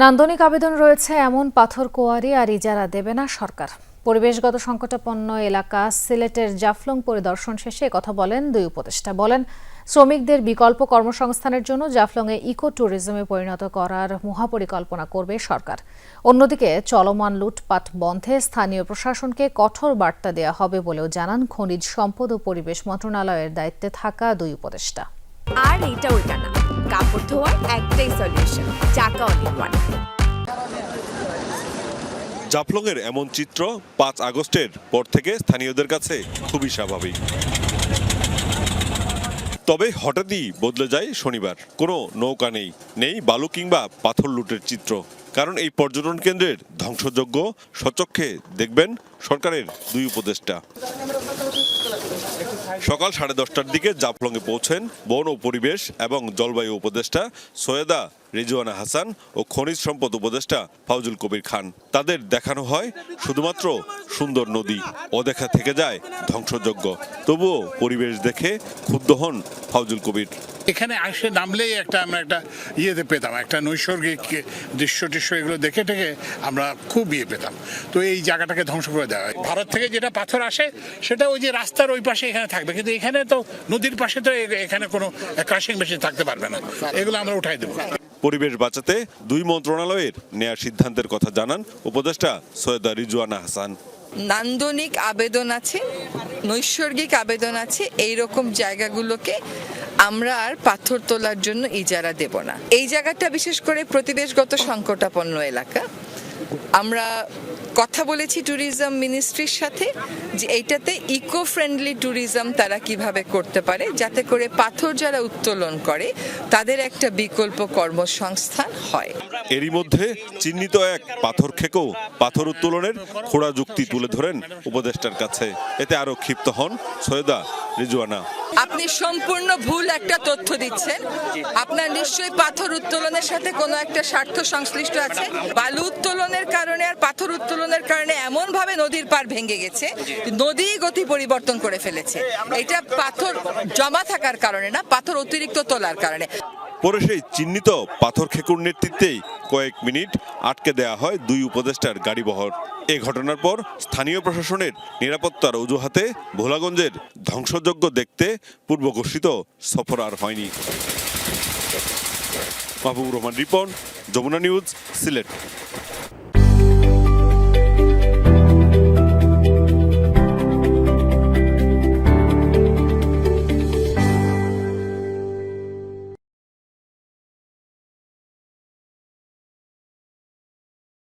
নান্দনিক আবেদন রয়েছে এমন পাথর কোয়ারি আর ইজারা দেবে না সরকার। পরিবেশগত সংকটাপন্ন এলাকা সিলেটের জাফলং পরিদর্শন শেষে কথা বলেন দুই উপদেষ্টা। বলেন, শ্রমিকদের বিকল্প কর্মসংস্থানের জন্য জাফলংয়ে ইকো ট্যুরিজমে পরিণত করার মহাপরিকল্পনা করবে সরকার। অন্যদিকে চলমান লুটপাট বন্ধে স্থানীয় প্রশাসনকে কঠোর বার্তা দেওয়া হবে বলেও জানান খনিজ সম্পদ ও পরিবেশ মন্ত্রণালয়ের দায়িত্বে থাকা দুই উপদেষ্টা। আর এইটা ওইটা না। কাপড় ধোয়ার একটাই সলিউশন চাকা অনেক ওয়ান জাফলংয়ের এমন চিত্র পাঁচ আগস্টের পর থেকে স্থানীয়দের কাছে খুবই স্বাভাবিক। তবে হঠাৎই বদলে যায় শনিবার। কোনো নৌকা নেই। নেই বালু কিংবা পাথর লুটের চিত্র। কারণ এই পর্যটন কেন্দ্রের ধ্বংসযজ্ঞ সচক্ষে দেখবেন সরকারের দুই উপদেষ্টা। সকাল সাড়ে দশটার দিকে জাফলংয়ে পৌঁছেন বন ও পরিবেশ এবং জলবায়ু উপদেষ্টা সৈয়দা রিজওয়ানা হাসান ও খনিজ সম্পদ উপদেষ্টা ফাউজুল কবির খান। তাদের দেখানো হয় শুধুমাত্র সুন্দর নদী অদেখা থেকে যায় ধ্বংসযজ্ঞ। তবুও পরিবেশ দেখে ক্ষুব্ধ হন ফাউজুল কবির। এখানে আসে নামলেই একটা আমরা একটা ইয়েতে পেতাম একটা নৈসর্গিক দৃশ্য টিশ্য এগুলো দেখে টেকে আমরা খুব ইয়ে পেতাম। তো এই জায়গাটাকে ধ্বংস করে দেওয়া হয়। ভারত থেকে যেটা পাথর আসে সেটা ওই যে রাস্তার ওই পাশে এখানে থাকবে। কিন্তু এখানে তো নদীর পাশে তো এখানে কোনো ক্রাশিং মেশিন থাকতে পারবে না। এগুলো আমরা উঠাই দেবো। পরিবেশ বাঁচাতে দুই মন্ত্রণালয়ের নেয়া সিদ্ধান্তের কথা জানান উপদেষ্টা সৈয়দা রিজওয়ানা হাসান। নান্দনিক আবেদন আছে, নৈসর্গিক আবেদন আছে এই রকম জায়গাগুলোকে আমরা আর পাথর তোলার জন্য ইজারা দেব না। এই জায়গাটা বিশেষ করে প্রতিবেশগত সংকটাপন্ন এলাকা। আমরা কথা বলেছি ট্যুরিজম মিনিস্ট্রির সাথে যে এইটাতে ইকো ফ্রেন্ডলি ট্যুরিজম তারা কীভাবে করতে পারে, যাতে করে পাথর যারা উত্তোলন করে, তাদের একটা বিকল্প কর্মসংস্থান হয়। এরই মধ্যে চিহ্নিত এক পাথর খেকেও পাথর উত্তোলনের খোড়া যুক্তি তুলে ধরেন উপদেষ্টার কাছে। এতে আরও ক্ষিপ্ত হন সৈয়দা রিজওয়ানা। আপনি সম্পূর্ণ ভুল একটা তথ্য দিচ্ছেন। আপনার নিশ্চয়ই পাথর উত্তোলনের সাথে কোনো একটা স্বার্থ সংশ্লিষ্ট আছে। বালু উত্তোলনের কারণে আর পাথর উত্তোলনের কারণে এমন ভাবে নদীর পার ভেঙে গেছে নদী গতি পরিবর্তন করে ফেলেছে। এটা পাথর জমা থাকার কারণে না পাথর অতিরিক্ত তোলার কারণে। পরে সেই চিহ্নিত পাথর খেকুর নেতৃত্বেই কয়েক মিনিট আটকে দেয়া হয় দুই উপদেষ্টার গাড়িবহর এ ঘটনার পর স্থানীয় প্রশাসনের নিরাপত্তার অজুহাতে ভোলাগঞ্জের ধ্বংসযজ্ঞ দেখতে পূর্ব ঘোষিত সফর আর হয়নি। মাহবুব রহমান রিপন, যমুনা নিউজ, সিলেট।